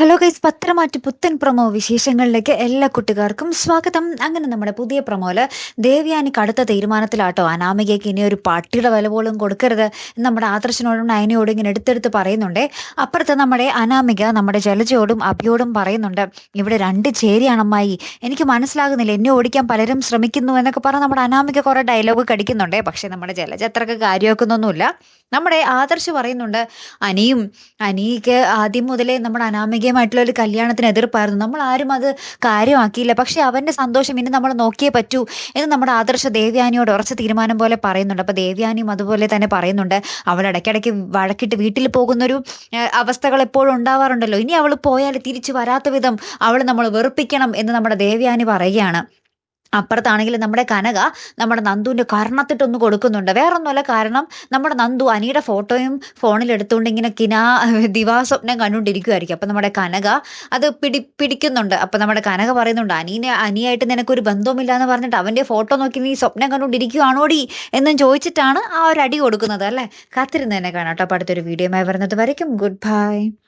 Hello guys പത്രമാറ്റ് പുത്തൻ promo വിശേഷങ്ങളിലേക്ക് എല്ലാ കുട്ടികാർക്കും സ്വാഗതം. അങ്ങനെ നമ്മുടെ പുതിയ പ്രൊമോൽ ദേവ്യാനിക്ക് അടുത്ത തീരുമാനത്തിലാട്ടോ. അനാമികയ്ക്ക് ഇനി ഒരു പട്ടിയുടെ വില പോലും കൊടുക്കരുത്. നമ്മുടെ ആദർശനോടും നയനയോടും ഇങ്ങനെ എടുത്തെടുത്ത് പറയുന്നുണ്ടേ. അപ്പുറത്ത് നമ്മുടെ അനാമിക നമ്മുടെ ജലജയോടും അഭിയോടും പറയുന്നുണ്ട്. ഇവിടെ രണ്ട് ചേരിയാണമ്മായി എനിക്ക് മനസ്സിലാകുന്നില്ല. എന്നെ ഓടിക്കാൻ പലരും ശ്രമിക്കുന്നു എന്നൊക്കെ പറഞ്ഞ് നമ്മുടെ അനാമിക കുറേ ഡയലോഗ് കടിക്കുന്നുണ്ടേ പക്ഷേ നമ്മുടെ ജലജ അത്രയ്ക്ക് കാര്യമാക്കുന്നൊന്നുമില്ല. നമ്മുടെ ആദർശ് പറയുന്നുണ്ട് അനിയും അനിക്ക് ആദ്യം മുതലേ നമ്മുടെ അനാമികയുമായിട്ടുള്ള ഒരു കല്യാണത്തിന് എതിർപ്പായിരുന്നു. നമ്മൾ ആരും അത് കാര്യമാക്കിയില്ല. പക്ഷെ അവന്റെ സന്തോഷം ഇനി നമ്മൾ നോക്കിയേ പറ്റൂ എന്ന് നമ്മുടെ ആദർശ ദേവ്യാനിയോട് ഉറച്ച തീരുമാനം പോലെ പറയുന്നുണ്ട്. അപ്പോൾ ദേവ്യാനിയും അതുപോലെ തന്നെ പറയുന്നുണ്ട് അവൾ ഇടയ്ക്കിടയ്ക്ക് വഴക്കിട്ട് വീട്ടിൽ പോകുന്നൊരു അവസ്ഥകൾ എപ്പോഴും ഉണ്ടാവാറുണ്ടല്ലോ. ഇനി അവൾ പോയാൽ തിരിച്ചു വരാത്ത വിധം അവൾ നമ്മൾ വെറുപ്പിക്കണം എന്ന് നമ്മുടെ ദേവ്യാനി പറയുകയാണ്. അപ്പുറത്താണെങ്കിൽ നമ്മുടെ കനക നമ്മുടെ നന്ദുവിന്റെ കർണത്തിട്ടൊന്ന് കൊടുക്കുന്നുണ്ട്. വേറൊന്നുമല്ല കാരണം നമ്മുടെ നന്ദു അനിയുടെ ഫോട്ടോയും ഫോണിൽ എടുത്തുകൊണ്ട് ഇങ്ങനെ കിനാ ദിവാസ്വപ്നം കണ്ടുകൊണ്ടിരിക്കുമായിരിക്കും അപ്പം നമ്മുടെ കനക അത് പിടി പിടിക്കുന്നുണ്ട്. അപ്പം നമ്മുടെ കനക പറയുന്നുണ്ട് അനീനെ അനിയായിട്ട് നിനക്കൊരു ബന്ധവുമില്ല എന്ന് പറഞ്ഞിട്ട് അവന്റെ ഫോട്ടോ നോക്കി നീ സ്വപ്നം കണ്ടുകൊണ്ടിരിക്കുകയാണോടി എന്നും ചോദിച്ചിട്ടാണ് ആ ഒരു അടി കൊടുക്കുന്നത് അല്ലേ? കാത്തിരുന്ന് തന്നെ കാണാം കേട്ടോ. അപ്പോൾ അടുത്തൊരു വീഡിയോ വരുന്നത് വരയ്ക്കും. Good bye.